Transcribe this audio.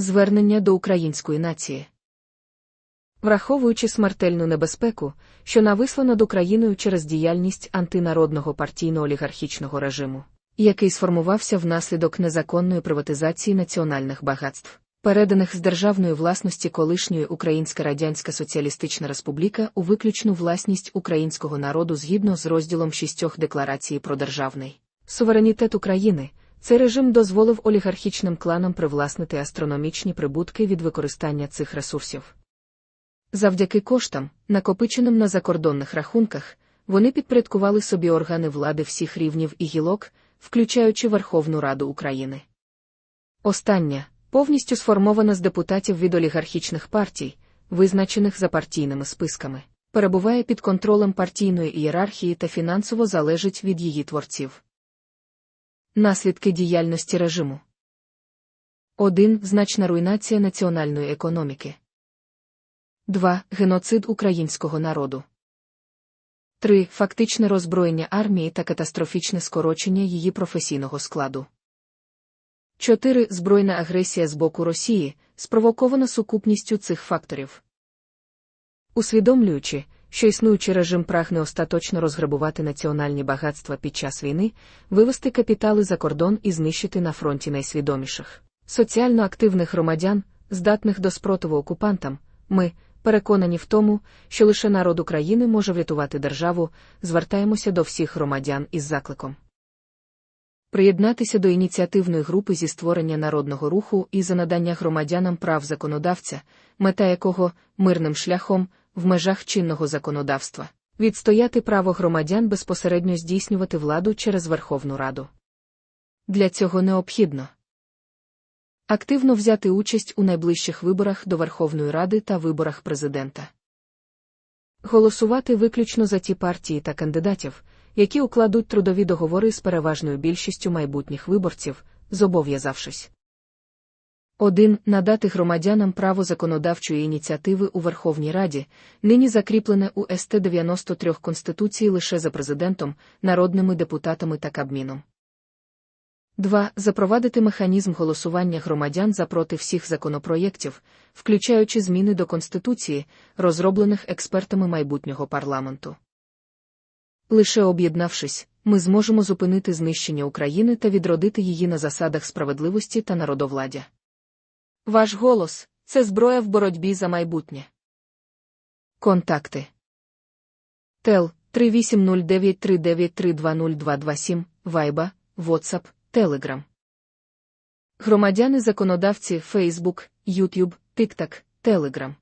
Звернення до української нації. Враховуючи смертельну небезпеку, що нависла над Україною через діяльність антинародного партійно-олігархічного режиму, який сформувався внаслідок незаконної приватизації національних багатств, переданих з державної власності колишньої Українська Радянська Соціалістична Республіка у виключну власність українського народу згідно з розділом шістьох Декларації про державний суверенітет України. Цей режим дозволив олігархічним кланам привласнити астрономічні прибутки від використання цих ресурсів. Завдяки коштам, накопиченим на закордонних рахунках, вони підпорядкували собі органи влади всіх рівнів і гілок, включаючи Верховну Раду України. Остання, повністю сформована з депутатів від олігархічних партій, визначених за партійними списками, перебуває під контролем партійної ієрархії та фінансово залежить від її творців. Наслідки діяльності режиму 1. Значна руйнація національної економіки. 2. Геноцид українського народу. 3. Фактичне роззброєння армії та катастрофічне скорочення її професійного складу. 4. Збройна агресія з боку Росії, спровокована сукупністю цих факторів. Усвідомлюючи, що існуючий режим прагне остаточно розграбувати національні багатства під час війни, вивести капітали за кордон і знищити на фронті найсвідоміших, соціально активних громадян, здатних до спротиву окупантам, ми, переконані в тому, що лише народ України може врятувати державу, звертаємося до всіх громадян із закликом. Приєднатися до ініціативної групи зі створення народного руху і за надання громадянам прав законодавця, мета якого мирним шляхом в межах чинного законодавства, відстояти право громадян безпосередньо здійснювати владу через Верховну Раду. Для цього необхідно активно взяти участь у найближчих виборах до Верховної Ради та виборах президента. Голосувати виключно за ті партії та кандидатів, які укладуть трудові договори з переважною більшістю майбутніх виборців, зобов'язавшись 1. Надати громадянам право законодавчої ініціативи у Верховній Раді, нині закріплене у СТ 93 Конституції лише за президентом, народними депутатами та Кабміном. 2. Запровадити механізм голосування громадян за проти всіх законопроєктів, включаючи зміни до Конституції, розроблених експертами майбутнього парламенту. Лише об'єднавшись, ми зможемо зупинити знищення України та відродити її на засадах справедливості та народовладдя. Ваш голос це зброя в боротьбі за майбутнє. Контакти Тел 380939320227, Вайба, WhatsApp, Telegram. Громадяни законодавці Facebook, YouTube, TikTok, Telegram.